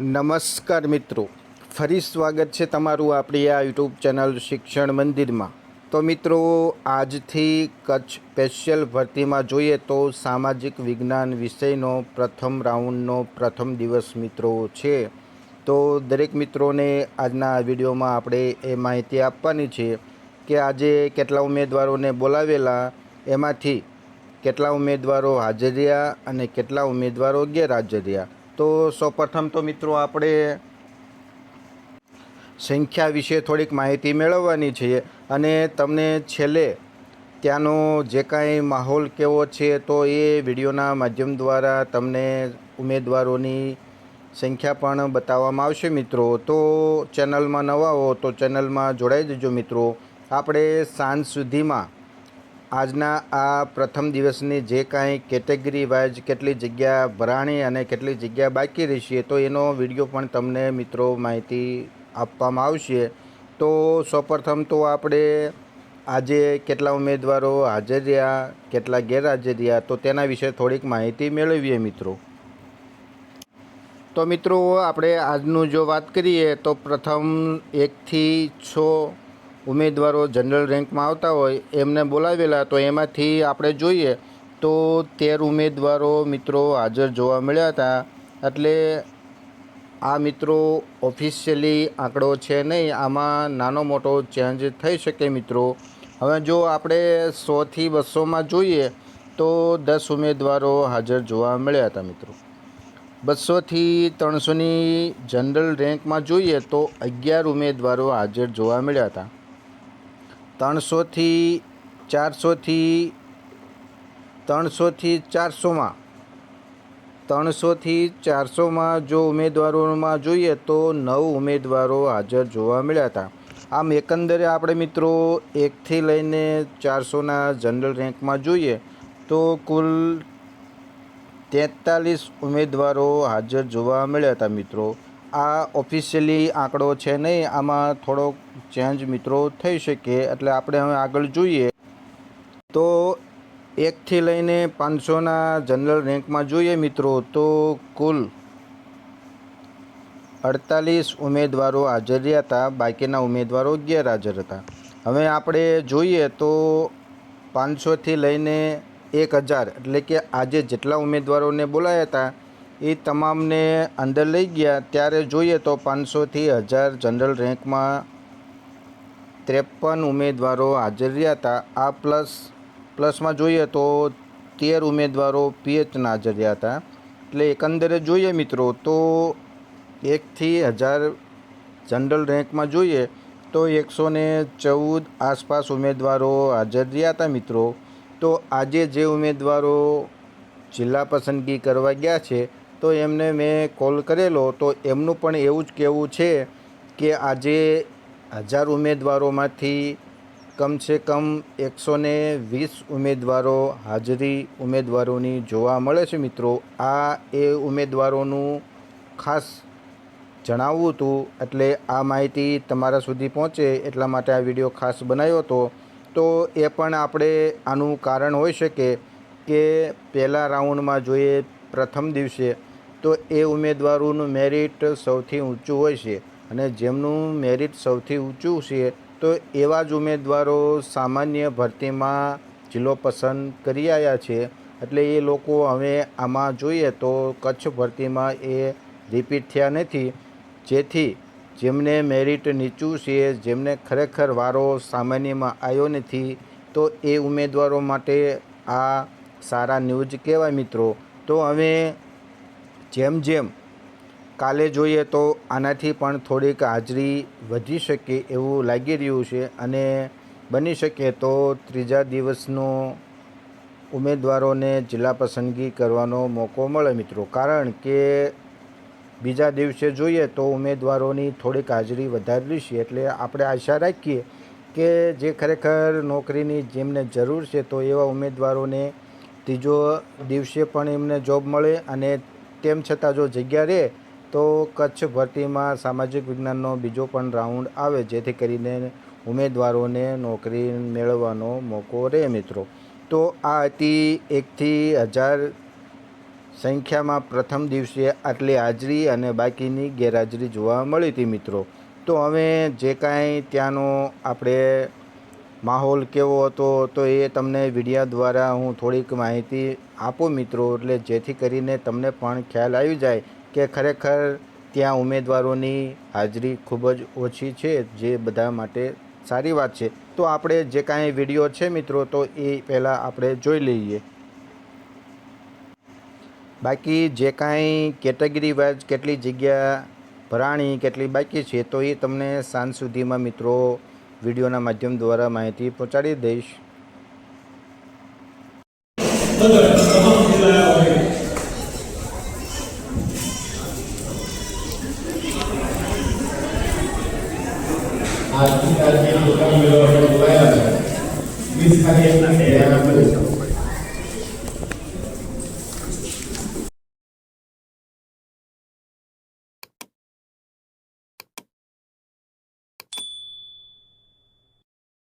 નમસ્કાર મિત્રો. ફરી સ્વાગત છે તમારું આપણી આ યુટ્યુબ ચેનલ શિક્ષણ મંદિરમાં. તો મિત્રો, આજથી કચ્છ સ્પેશિયલ ભરતીમાં જોઈએ તો સામાજિક વિજ્ઞાન વિષયનો પ્રથમ રાઉન્ડનો પ્રથમ દિવસ મિત્રો છે. તો દરેક મિત્રોને આજના વિડીયોમાં આપણે એ માહિતી આપવાની છે કે આજે કેટલા ઉમેદવારોને બોલાવેલા, એમાંથી કેટલા ઉમેદવારો હાજર રહ્યા અને કેટલા ઉમેદવારો ગેરહાજર રહ્યા. તો સૌપ્રથમ તો મિત્રો આપણે સંખ્યા વિશે થોડીક માહિતી મેળવવાની છે અને તમને છેલ્લે ત્યાંનો જે કાંઈ માહોલ કેવો છે તો એ વિડીયોના માધ્યમ દ્વારા તમને ઉમેદવારોની સંખ્યા પણ બતાવવામાં આવશે મિત્રો. તો ચેનલમાં નવા હો તો ચેનલમાં જોડાઈ જજો મિત્રો. આપણે સાંજ સુધીમાં આજના આ પ્રથમ દિવસની જે કાંઈ કેટેગરી વાઇઝ કેટલી જગ્યા ભરાણી અને કેટલી જગ્યા બાકી રહેશે, તો એનો વીડિયો પણ તમને મિત્રો માહિતી આપવામાં આવશે. તો સૌપ્રથમ તો આપણે આજે કેટલા ઉમેદવારો હાજર રહ્યા, કેટલા ગેરહાજર રહ્યા, તો તેના વિશે થોડીક માહિતી મેળવીએ મિત્રો. તો મિત્રો, આપણે આજનું જો વાત કરીએ, તો પ્રથમ એકથી છ ઉમેદવારો જનરલ રેન્કમાં આવતા હોય, એમને બોલાવેલા, તો એમાંથી આપણે જોઈએ તો તેર ઉમેદવારો મિત્રો હાજર જોવા મળ્યા હતા. એટલે આ મિત્રો ઓફિશિયલી આંકડો છે નહીં, આમાં નાનો મોટો ચેન્જ થઈ શકે મિત્રો. હવે જો આપણે સોથી બસોમાં જોઈએ તો દસ ઉમેદવારો હાજર જોવા મળ્યા હતા મિત્રો. બસોથી ત્રણસોની જનરલ રેન્કમાં જોઈએ તો અગિયાર ઉમેદવારો હાજર જોવા મળ્યા હતા. ત્રણસોથી ચારસોથી ત્રણસોથી ચારસોમાં. ત્રણસોથી ચારસોમાં જો ઉમેદવારોમાં જોઈએ તો નવ ઉમેદવારો હાજર જોવા મળ્યા હતા. આમ એકંદરે આપણે મિત્રો એકથી લઈને ચારસોના જનરલ રેન્કમાં જોઈએ તો કુલ તેતાલીસ ઉમેદવારો હાજર જોવા મળ્યા હતા મિત્રો. આ ઓફિશિયલી આંકડો છે નહીં, આમાં થોડોક ચેન્જ મિત્રો થઈ શકે, એટલે આપણે હવે આગળ જોઈએ. તો એકથી લઈને પાંચસોના જનરલ રેન્કમાં જોઈએ મિત્રો, તો કુલ અડતાલીસ ઉમેદવારો હાજર રહ્યા હતા, બાકીના ઉમેદવારો ગેરહાજર હતા. હવે આપણે જોઈએ તો પાંચસોથી લઈને એક હજાર, એટલે કે આજે જેટલા ઉમેદવારોને બોલાયા હતા એ તમામને અંદર લઈ ગયા, ત્યારે જોઈએ તો પાંચસોથી હજાર જનરલ રેન્કમાં ત્રેપન ઉમેદવારો હાજર રહ્યા હતા. આ પ્લસ, પ્લસમાં જોઈએ તો તેર ઉમેદવારો પીએચના હાજર રહ્યા હતા. એટલે એકંદરે જોઈએ મિત્રો, તો એકથી હજાર જનરલ રેન્કમાં જોઈએ તો એકસો ને ચૌદ આસપાસ ઉમેદવારો હાજર રહ્યા હતા મિત્રો. તો આજે જે ઉમેદવારો જિલ્લા પસંદગી કરવા ગયા છે તો એમને મેં કોલ કરેલો, તો એમનું પણ એવું જ કહેવું છે કે આજે હજાર ઉમેદવારોમાંથી કમસે કમ એકસો ને વીસ ઉમેદવારો હાજરી ઉમેદવારોની જોવા મળે છે મિત્રો. આ એ ઉમેદવારોનું ખાસ જણાવવું હતું, એટલે આ માહિતી તમારા સુધી પહોંચે એટલા માટે આ વીડિયો ખાસ બનાવ્યો હતો. તો એ પણ આપણે આનું કારણ હોઈ શકે કે પહેલાં રાઉન્ડમાં જોઈએ પ્રથમ દિવસે તો એ ઉમેદવારોનું મેરિટ સૌથી ઊંચું હોય છે અને જેમનું મેરિટ સૌથી ઊંચું છે તો એવા જ ઉમેદવારો સામાન્ય ભરતીમાં જિલ્લો પસંદ કરી આવ્યા છે. એટલે એ લોકો હવે આમાં જોઈએ તો કચ્છ ભરતીમાં એ રિપીટ થયા નથી. જેથી જેમને મેરિટ નીચું છે, જેમને ખરેખર વારો સામાન્યમાં આવ્યો નથી, તો એ ઉમેદવારો માટે આ સારા ન્યૂઝ કહેવાય મિત્રો. તો હવે જેમ જેમ કાલે જોઈએ તો આનાથી પણ થોડીક હાજરી વધી શકે એવું લાગી રહ્યું છે અને બની શકે તો ત્રીજા દિવસનો ઉમેદવારોને જિલ્લા પસંદગી કરવાનો મોકો મળે મિત્રો. કારણ કે બીજા દિવસે જોઈએ તો ઉમેદવારોની થોડીક હાજરી વધારેલી છે. એટલે આપણે આશા રાખીએ કે જે ખરેખર નોકરીની જેમને જરૂર છે તો એવા ઉમેદવારોને ત્રીજો દિવસે પણ એમને જોબ મળે અને તેમ છતાં જો જગ્યા રહે તો કચ્છ ભરતીમાં સામાજિક વિજ્ઞાનનો બીજો પણ રાઉન્ડ આવે, જેથી કરીને ઉમેદવારોને નોકરી મેળવવાનો મોકો રહે મિત્રો. તો આ હતી એકથી હજાર સંખ્યામાં પ્રથમ દિવસે આટલી હાજરી અને બાકીની ગેરહાજરી જોવા મળી હતી મિત્રો. તો હવે જે કાંઈ ત્યાંનો આપણે માહોલ કેવો હતો, તો એ તમને વિડીયા દ્વારા હું થોડીક માહિતી આપું મિત્રો. એટલે જેથી કરીને તમને પણ ખ્યાલ આવી જાય કે ખરેખર ત્યાં ઉમેદવારોની હાજરી ખૂબ જ ઓછી છે, જે બધા માટે સારી વાત છે. તો આપણે જે કાંઈ વીડિયો છે મિત્રો, તો એ પહેલાં આપણે જોઈ લઈએ. બાકી જે કાંઈ કેટેગરી વાઇઝ કેટલી જગ્યા ભરાણી, કેટલી બાકી છે, તો એ તમને સાંજ સુધીમાં મિત્રો વિડીયોના માધ્યમ દ્વારા માહિતી પહોંચાડી દઈશ. આવતીકાલની દુકાન મેળવવાનો બોલાયા છે. વીસ ખાલી એક ના